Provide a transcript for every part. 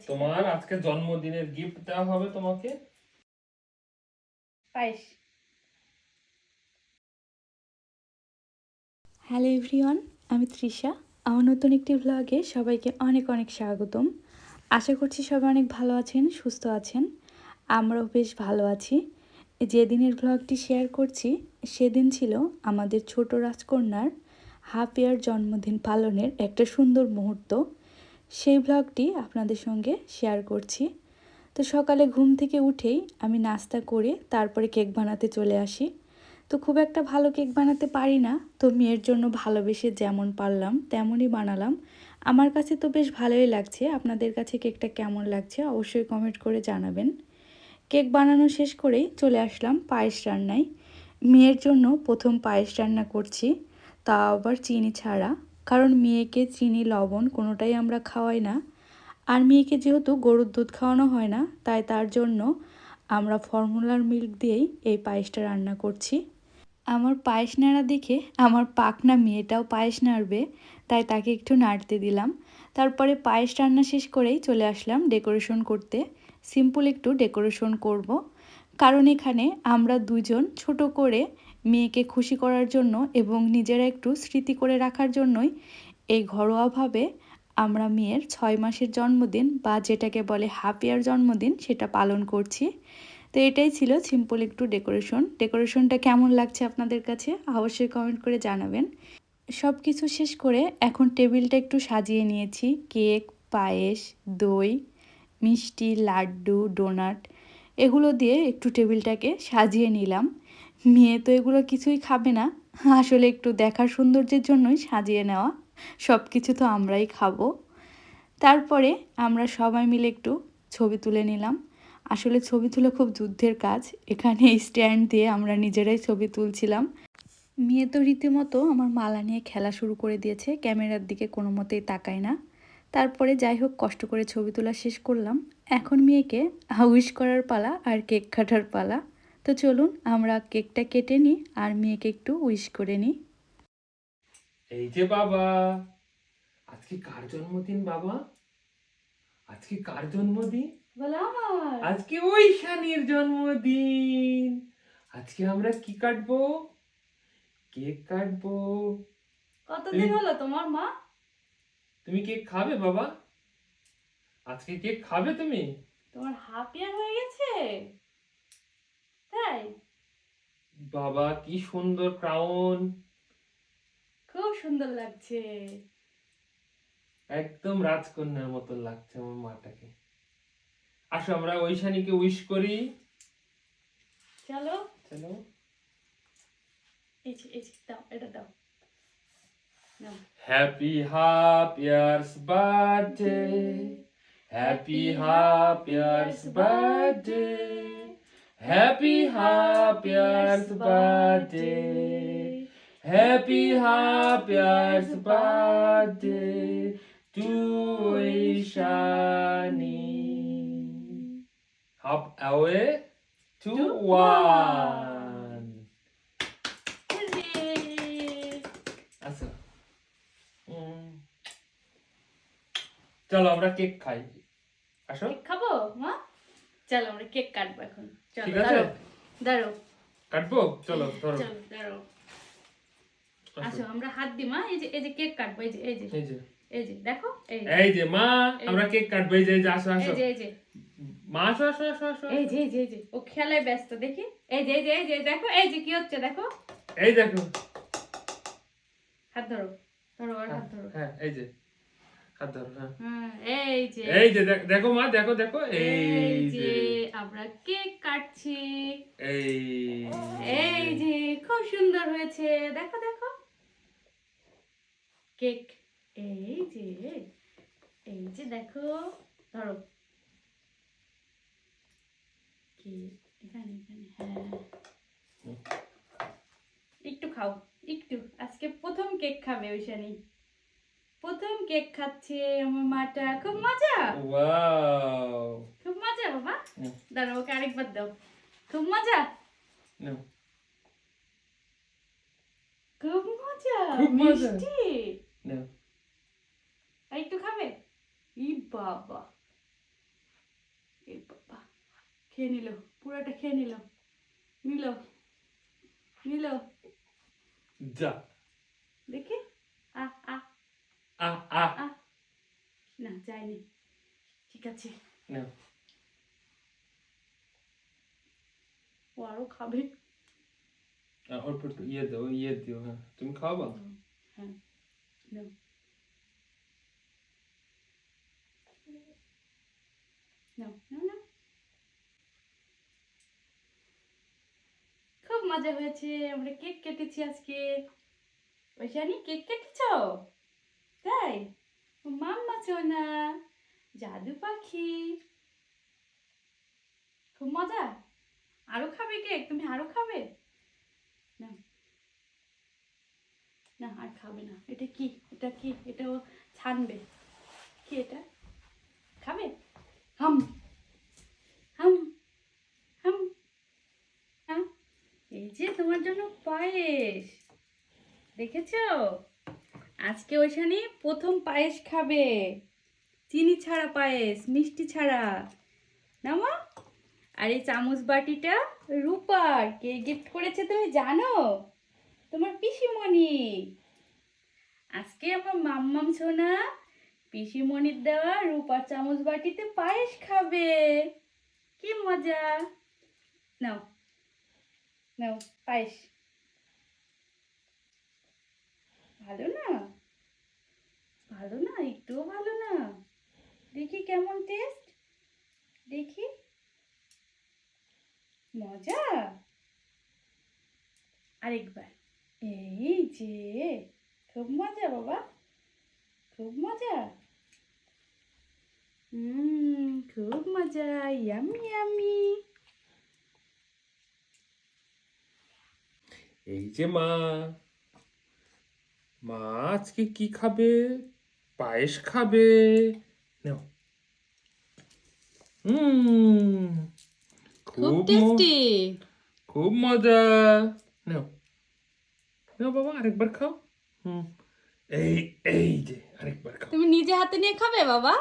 আছে তোমার আজকে জন্মদিনের গিফট দেওয়া হবে তোমাকে। পায়েস। হ্যালো এভরিওয়ান আমি তৃষা। আমার নতুন একটি ভ্লগে সবাইকে অনেক অনেক স্বাগতম। আশা করছি সবাই অনেক ভালো আছেন সুস্থ আছেন। আমরাও বেশ ভালো আছি। যেদিনের ভ্লগটি শেয়ার করছি সেদিন ছিল আমাদের ছোট রাজকন্যার হাফ ইয়ার জন্মদিন পালনের একটা সুন্দর মুহূর্ত। সেই ভ্লগটি আপনাদের সঙ্গে শেয়ার করছি। তো সকালে ঘুম থেকে উঠেই আমি নাস্তা করে তারপরে কেক বানাতে চলে আসি। তো খুব একটা ভালো কেক বানাতে পারি না, তো মেয়ের জন্য ভালোবেসে যেমন পারলাম, তেমনই বানালাম। আমার কাছে তো বেশ ভালোই লাগছে, আপনাদের কাছে কেকটা কেমন লাগছে অবশ্যই কমেন্ট করে জানাবেন। কেক বানানো শেষ করেই চলে আসলাম পায়েস রান্নায়। মেয়ের জন্য প্রথম পায়েস রান্না করছি, তা আবার চিনি ছাড়া। কারণ মেয়েকে চিনি, লবণ কোনোটাই আমরা খাওয়াই না। আর মেয়েকে যেহেতু গরুর দুধ খাওয়ানো হয় না, তাই তার জন্য আমরা ফর্মুলার মিল্ক দিয়েই এই পায়েসটা রান্না করছি। আমার পায়েস নাড়া দেখে আমার পাকনা মেয়েটাও পায়েস নাড়বে, তাই তাকে একটু নাড়তে দিলাম। তারপরে পায়েস রান্না শেষ করেই চলে আসলাম ডেকোরেশন করতে। সিম্পল একটু ডেকোরেশন করব। কারণ এখানে আমরা দুজন ছোট করে মেয়েকে খুশি করার জন্য এবং নিজেরা একটু স্মৃতি করে রাখার জন্যই এই ঘরোয়াভাবে আমরা মেয়ের ছয় মাসের জন্মদিন বা যেটাকে বলে হাফ ইয়ার জন্মদিন সেটা পালন করছি। তো এটাই ছিল সিম্পল একটু ডেকোরেশন ডেকোরেশনটা কেমন লাগছে আপনাদের কাছে অবশ্যই কমেন্ট করে জানাবেন। সব কিছু শেষ করে এখন টেবিলটা একটু সাজিয়ে নিয়েছি। কেক, পায়েস, দই, মিষ্টি, লাড্ডু, ডোনাট এগুলো দিয়ে একটু টেবিলটাকে সাজিয়ে নিলাম। মেয়ে তো এগুলো কিছুই খাবে না। আসলে একটু দেখার সৌন্দর্যের জন্যই সাজিয়ে নেওয়া। সব কিছু তো আমরাই খাব। তারপরে আমরা সবাই মিলে একটু ছবি তুলে নিলাম। আসলে ছবি তুলে খুব যুদ্ধের কাজ। এখানে স্ট্যান্ড দিয়ে আমরা নিজেরাই ছবি তুলছিলাম। মেয়ে তো রীতিমতো আমার মালা নিয়ে খেলা শুরু করে দিয়েছে। ক্যামেরার দিকে কোনো মতেই তাকায় না। তারপরে যাই হোক, কষ্ট করে ছবি তোলা শেষ করলাম। এখন মেয়েকে উইশ করার পালা আর কেক কাটার পালা। তো চলুন আমরা কেকটা কেটে নিই আর মেয়েকে একটু উইশ করে নিই। এই যে বাবা আজকে কার জন্মদিন বাবা? আজকে কার জন্মদিন? আজকে ওই শানির জন্মদিন। আজকে আমরা কি কাটবো? কেক কাটবো। কতদিন হলো তোমার মা? তুমি কেক খাবে বাবা? আজকে কেক খাবে তুমি? তোমার হাফ ইয়ার হয়ে গেছে? তাই? বাবা কি সুন্দর ক্রাউন খুব সুন্দর লাগছে। একদম রাজকন্যার মতো লাগছে আমার মাটাকে। আসো আমরা ওই শানিকে উইশ করি। চলো। চলো। এই যে এই দাও এটা দাও। Happy half years birthday happy half years birthday birthday happy half years birthday to Ishani halfway to one Hooray! আচ্ছা উম, চলো আমরা কেক খাই। আসো। খাব? মা? চলো আমরা কেক কাটবো এখন চলো দাঁড়ো দাঁড়ো কাটবো চলো ধরো চলো দাঁড়ো আসো। আসো আমরা হাত দিই মা এই যে এই যে কেক কাটবো এই যে এই যে এই যে এই যে দেখো এই যে মা আমরা কেক কাটবো এই যে এই যে আসো এই যে এই যে মা আসো আসো আসো আসো এই যে এই যে এই যে ও খেলায় ব্যস্ত দেখি এই যে এই যে এই যে দেখো এই যে কি হচ্ছে দেখো এই দেখো হাত ধরো ধরো আর হাত ধরো হ্যাঁ এই যে হ্যাঁ হ্যাঁ এই যে এই যে দেখো মা দেখো দেখো এই এই যে যে। আমরা কেক কাটছি। এই এই যে। খুব সুন্দর হয়েছে। দেখো দেখো। কেক এই যে এই যে দেখো। ধরো। কেক এখানে এখানে হ্যাঁ। একটু খাও একটু। আজকে প্রথম কেক খাবে ওইখানে প্রথম কেক খাচ্ছে আমার মাটা। খুব মজা। খুব মজা বাবা। দাঁড়া ওকে আরেকবার দাও। খুব মজা। খুব মজা। একটু খাবে? ই বাবা। এ বাবা। খেয়ে নিল পুরোটা খেয়ে নিল। নিল। নিল। যা। দেখি। আ আ। আ আ। আ। না যায়নি। ঠিক আছে। ও আরও খাবে। অল্প একটু ইয়ে দাও ইয়ে দিও হ্যাঁ। তুমি খাওয়াবা হ্যাঁ। খুব মজা হয়েছে। আমরা কেক কেটেছি আজকে। ওই ওইখানে কেক কেটেছ? তাই মাম্মা চোনা জাদু পাখি। খুব মজা? আরও খাবে কেক তুমি আরও খাবে? না। না, আর খাবে না। এটা কি? এটা কি? এটা ও ছানবে। কি এটা? খাবে? হাম। হাম। হাম। হ্যাঁ? এই যে তোমার জন্য পায়েস। দেখেছ? আজকে ওইখানে প্রথম পায়েস খাবে। চিনি ছাড়া পায়েস, মিষ্টি ছাড়া। না মা? আর এই চামচ বাটিটা রূপার। কে গিফট করেছে তুমি জানো? তোমার পিসিমণি। আজকে আমার মাম্মাম সোনা পিসিমণির দেওয়া রূপার চামচ বাটিতে পায়েস খাবে। কি মজা। নাও নাও, পায়েস। ভালো না? ভালো না? একটুও ভালো না? দেখি কেমন টেস্ট দেখি। মজা? আরেকবার। এই যে, খুব মজা বাবা। খুব মজা। হুম, খুব মজা। Yummy yummy. এই যে মা মা আজকে কি খাবে? পায়েস খাবে। নাও। হুম খুব টেস্টি খুব মজা। নাও। নাও বাবা আরেকবার খাও। হুম এই এই যে আরেকবার খাও। তুমি নিজে হাতে নিয়ে খাবে বাবা?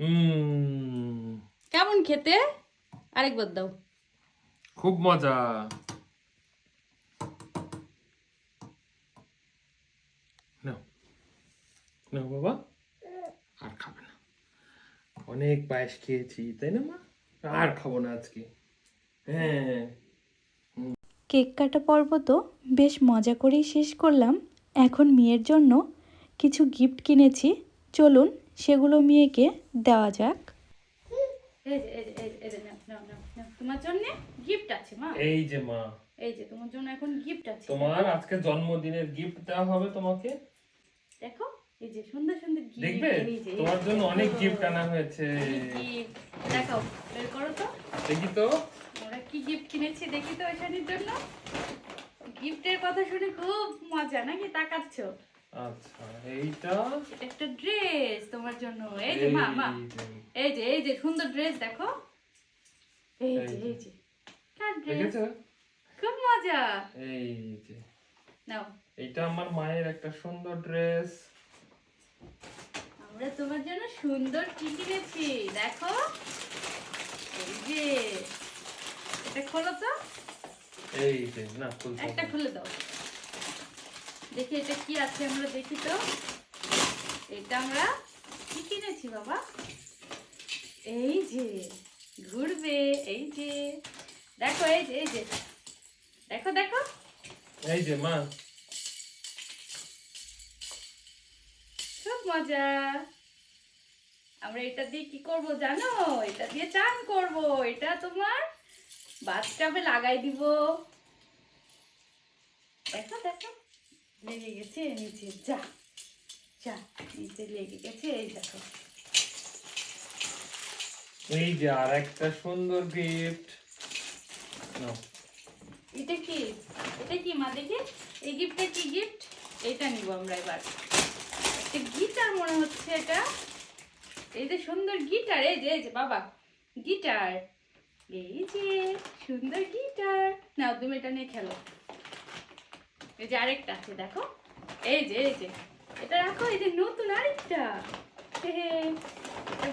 হুম। কেমন খেতে? আরেকবার দাও। খুব মজা। নাও। নাও বাবা। আর খাবে না। অনেক পায়েস খেয়েছি তাই না মা? আর খাব না আজকে। হ্যাঁ। কেক কাটা পর্ব তো বেশ মজা করেই শেষ করলাম। এখন মেয়ের জন্য কিছু গিফট কিনেছি। চলুন সেগুলো মেয়েকে দেওয়া যাক। তোমার জন্য গিফট আছে মা। এই যে মা। এই যে তোমার জন্য এখন গিফট আছে। তোমার আজকে জন্মদিনের গিফট দেওয়া হবে তোমাকে। দেখো। এই যে সুন্দর সুন্দর গিফট দেখবে? তোমার জন্য অনেক গিফট আনা হয়েছে। দেখাও বের করো তো। দেখি তো। আমরা কি গিফট কিনেছি দেখি তো ওইখানের জন্য। গিফটের কথা শুনে খুব মজা নাকি? তাকাচ্ছ? আচ্ছা এইটা? একটা ড্রেস তোমার জন্য। এই যে মা মা। এই যে। এই যে সুন্দর ড্রেস দেখো। এই যে এই এই যে। কার ড্রেস খুব মজা। এই যে। নাও। এটা আমার মায়ের একটা সুন্দর ড্রেস আমরা তোমার জন্য সুন্দর কি কিনেছি দেখো। এই যে এটা খোলো তো। এই যে না একটা খুলে দাও। দেখি এটা কি আছে আমরা দেখি তো। এটা আমরা কি কিনেছি বাবা? এই যে ঘুরবে এই যে। দেখো এই যে এই যে। দেখো দেখো। এই যে মা। মজা। আমরা এটা দিয়ে কি করব জানো? এটা দিয়ে চান করব। এটা তোমার বাথটাবে লাগাই দিব। দেখো দেখো। লেগে গেছে নিচে। যা যা নিচে লেগে গেছে এই দেখো। এই যে আর একটা সুন্দর গিফট এটা কি? এটা কি মা দেখি? এই গিফটটা কি গিফট এটা নিব আমরা এবার। গিটার মনে হচ্ছে এটা। এই যে সুন্দর গিটার এই যে এই যে বাবা গিটার। এই যে সুন্দর গিটার। নাও তুমি এটা নিয়ে খেলো। এই যে আরেকটা আছে দেখো। এই যে এই যে এটা রাখো এই যে নতুন আরেকটা।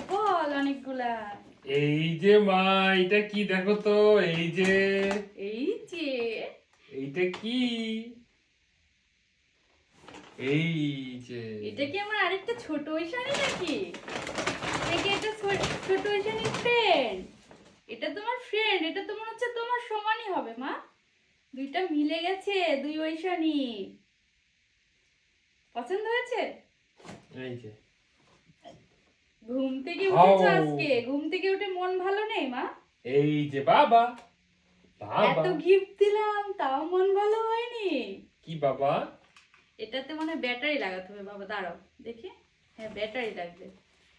বল অনেকগুলা। এই যে মা এটা কি দেখো তো? এই যে। এই যে। এইটা কি? এই যে এটা কি আমার আরেকটা ছোট ঐশানি নাকি? নাকি এটা ছোট ঐশানির ফ্রেন্ড এটা তোমার ফ্রেন্ড এটা তো মনে হচ্ছে তোমার সমানই হবে মা। দুইটা মিলে গেছে দুই ঐশানি। পছন্দ হয়েছে? এই যে। ঘুম থেকে উঠেছো আজকে? ঘুম থেকে উঠে মন ভালো নেই মা? এই যে বাবা। বাবা। এত গিফট দিলাম তাও মন ভালো হয়নি। কি বাবা? এটাতে মনে হয় ব্যাটারি লাগাতে হবে। বাবা, দাঁড়াও, দেখি। হ্যাঁ ব্যাটারি লাগবে।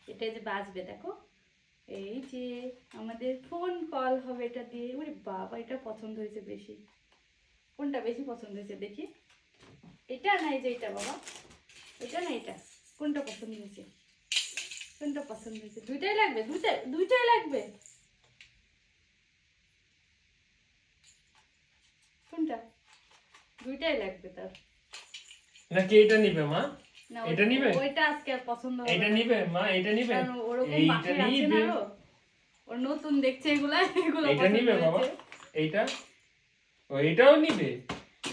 এটা যে বাজবে, দেখো। এই যে আমাদের ফোন কল হবে এটা দিয়ে। ওরে বাবা, এটা পছন্দ হয়েছে বেশি। কোনটা বেশি পছন্দ হয়েছে দেখি। এটা না এই যে এটা, বাবা? এটা না এটা? কোনটা পছন্দ হয়েছে? কোনটা পছন্দ হয়েছে? দুইটাই লাগবে? দুইটাই দুইটাই লাগবে? কোনটা? দুইটাই লাগবে তার। নাকি এটা নিবে মা? এটা নিবে? ওইটা আজকে আর পছন্দ হবে এটা নিবে মা এটা নিবে? ওরকম এইটা আছে না। ওর নতুন দেখছে এগুলা এগুলো এটা নিবে বাবা। এইটা? ও এটাও নিবে?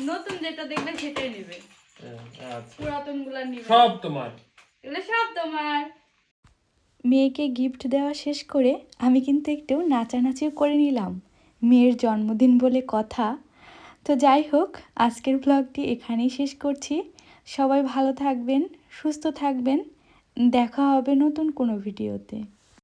নতুন যেটা দেখবে সেটাই নিবে। হ্যাঁ, আচ্ছা। পুরাতনগুলা নিবে। সব তোমার। এগুলো সব তোমার। মেয়েকে গিফট দেওয়া শেষ করে আমি কিন্তু একটু নাচানাচিও করে নিলাম। মেয়ের জন্মদিন বলে কথা। তো যাই হোক আজকের ব্লগটি এখানেই শেষ করছি। সবাই ভালো থাকবেন সুস্থ থাকবেন। দেখা হবে নতুন কোনো ভিডিওতে।